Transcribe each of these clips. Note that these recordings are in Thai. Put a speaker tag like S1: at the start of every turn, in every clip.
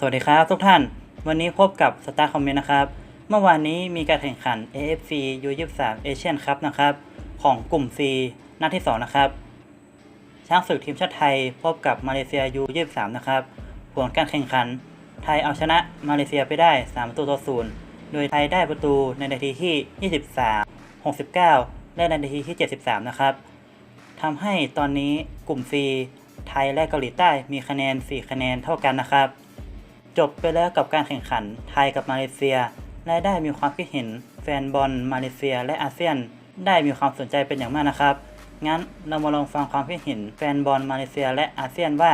S1: สวัสดีครับทุกท่าน วันนี้พบกับสตาร์คอมเมนต์นะครับ เมื่อวานนี้มีการแข่งขัน AFC U23 Asian Cup นะครับ ของกลุ่ม C นัดที่ 2 นะครับ ช้างศึกทีมชาติไทยพบกับมาเลเซีย U23 นะครับ ผลการแข่งขัน ไทยเอาชนะมาเลเซียไปได้ 3 ประตูต่อ0โดยไทยได้ประตูในนาทีที่ 23 69 และในนาทีที่ 73 นะครับทำให้ตอนนี้กลุ่ม C ไทยและเกาหลีใต้มีคะแนน 4 คะแนนเท่ากันนะครับ จบไปแล้วกับการแข่งขันไทยกับมาเลเซีย และได้มีความคิดเห็นแฟนบอลมาเลเซียและอาเซียน ได้มีความสนใจเป็นอย่างมากนะครับ งั้นเรามาลองฟังความคิดเห็นแฟนบอลมาเลเซีย และอาเซียนว่า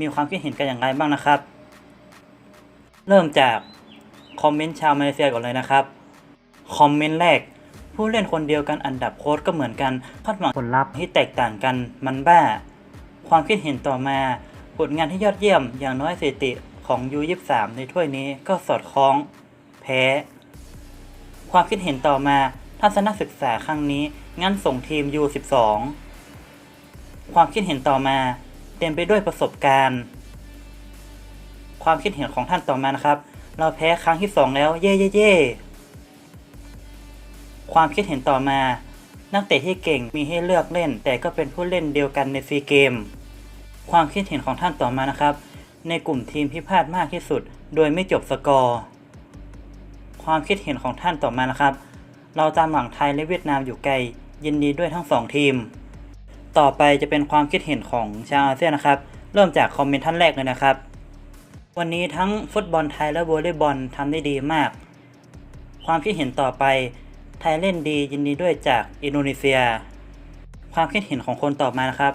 S1: มีความคิดเห็นกันอย่างไรบ้างนะครับ เริ่มจากคอมเมนต์ชาวมาเลเซียก่อนเลยนะครับ คอมเมนต์แรก ผู้เล่นคนเดียวกันอันดับโค้ดก็เหมือนกันคาดหวังผลลัพธ์ที่แตกต่างกันมันบ้า ความคิดเห็นต่อมา ผลงานที่ยอดเยี่ยมอย่างน้อยสถิติ ของ U23 ในถ้วยนี้ก็สอดคล้อง แพ้ ความคิดเห็นต่อมาทัศนศึกษาครั้งนี้งั้นส่งทีม U12 ความคิดเห็นต่อมาเต็มไปด้วยประสบการณ์ ความคิดเห็นของท่านต่อมานะครับ เราแพ้ครั้งที่สองแล้วเย่เย่เย่ความคิดเห็นต่อมา นักเตะที่เก่งมีให้เลือกเล่น แต่ก็เป็นผู้เล่นเดียวกันในซีเกม ความคิดเห็นของท่านต่อมานะครับ ในกลุ่มทีมที่พลาดมากที่สุด โดยไม่จบสกอร์ ความคิดเห็นของท่านต่อมานะครับ เราตามหลังไทยและเวียดนามอยู่ไกล ยินดีด้วยทั้งสองทีม ต่อไปจะเป็นความคิดเห็นของชาวอาเซียนนะครับ เริ่มจากคอมเมนต์ท่านแรกเลยนะครับ วันนี้ทั้งฟุตบอลไทยและวอลเลย์บอลทำได้ดีมาก ความคิดเห็นต่อไป ไทยเล่นดียินดีด้วยจากอินโดนีเซีย ความคิดเห็นของคนต่อมานะครับ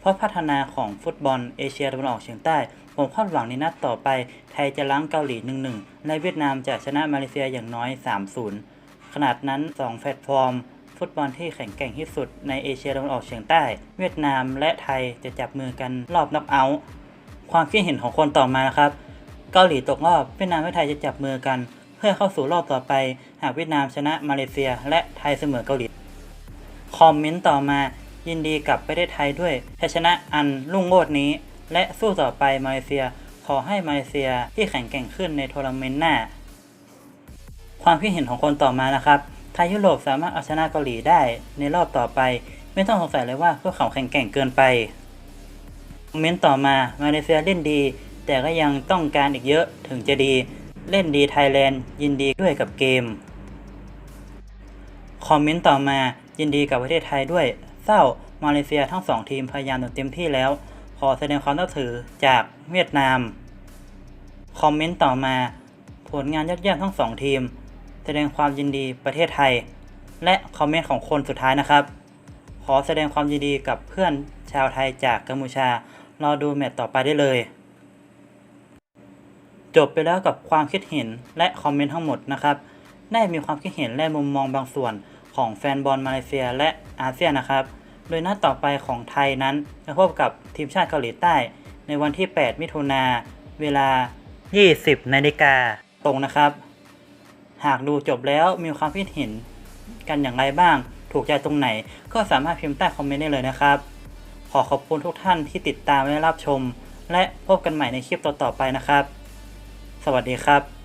S1: เพราะพัฒนาของฟุตบอลเอเชียตะวันออกเฉียงใต้ ผมคาดหวังในนัดต่อไป ไทยจะล้างเกาหลี 1-1 และเวียดนามจะชนะมาเลเซียอย่างน้อย 3-0 ขนาดนั้น 2 แพลตฟอร์ม ฟุตบอลที่แข็งแกร่งที่สุดในเอเชียตะวันออกเฉียงใต้ เวียดนามและไทยจะจับมือกันรอบน็อกเอาท์ความคิดเห็นของคนต่อมานะครับ เกาหลีตกรอบเวียดนามและไทยจะจับมือกัน เพื่อเข้าสู่รอบต่อไป หากเวียดนามชนะมาเลเซีย และไทยเสมอเกาหลีคอมเมนต์ต่อมายินดีกับประเทศไทยด้วยชัยชนะอันรุ่งโรจน์นี้ และสู้ต่อไปมาเลเซีย ขอให้มาเลเซียที่แข็งแกร่งขึ้นในทัวร์นาเมนต์หน้า ความคิดเห็นของคนต่อมานะครับไทยยุโรปสามารถเอาชนะเกาหลีได้ในรอบต่อไป ไม่ต้องสงสัยเลยว่าพวกเขาแข็งแกร่งเกินไปคอมเมนต์ต่อมามาเลเซียเล่นดี แต่ก็ยังต้องการอีกเยอะถึงจะดี เล่นดีไทยแลนด์ยินดีด้วยกับเกมคอมเมนต์ต่อมายินดีกับประเทศไทยด้วย เศร้ามาเลเซียทั้งสองทีมพยายามเต็มที่แล้ว อแสดงความนับถือจากเวียดนาม คอมเมนต์ต่อมา ผลงานยอดเยี่ยมทั้งสองทีม แสดงความยินดีประเทศไทย และคอมเมนต์ของคนสุดท้ายนะครับ ขอแสดงความยินดีกับเพื่อนชาวไทยจากกัมพูชารอดูแมตต์ต่อไปได้เลย จบไปแล้วกับความคิดเห็นและคอมเมนต์ทั้งหมดนะครับได้มีความคิดเห็นและมุมมองบางส่วนของแฟนบอลมาเลเซียและอาเซียนนะครับ โดยนัดต่อไปของไทยนั้นจะพบกับทีมชาติเกาหลีใต้ ในวันที่ 8 มิถุนาเวลา 20นาฬิกาตรงนะครับ หากดูจบแล้วมีความคิดเห็นกันอย่างไรบ้าง ถูกใจตรงไหน ก็สามารถพิมพ์ใต้คอมเมนต์ได้เลยนะครับ ขอขอบคุณทุกท่านที่ติดตามและรับชม และพบกันใหม่ในคลิปต่อๆไปนะครับ สวัสดีครับ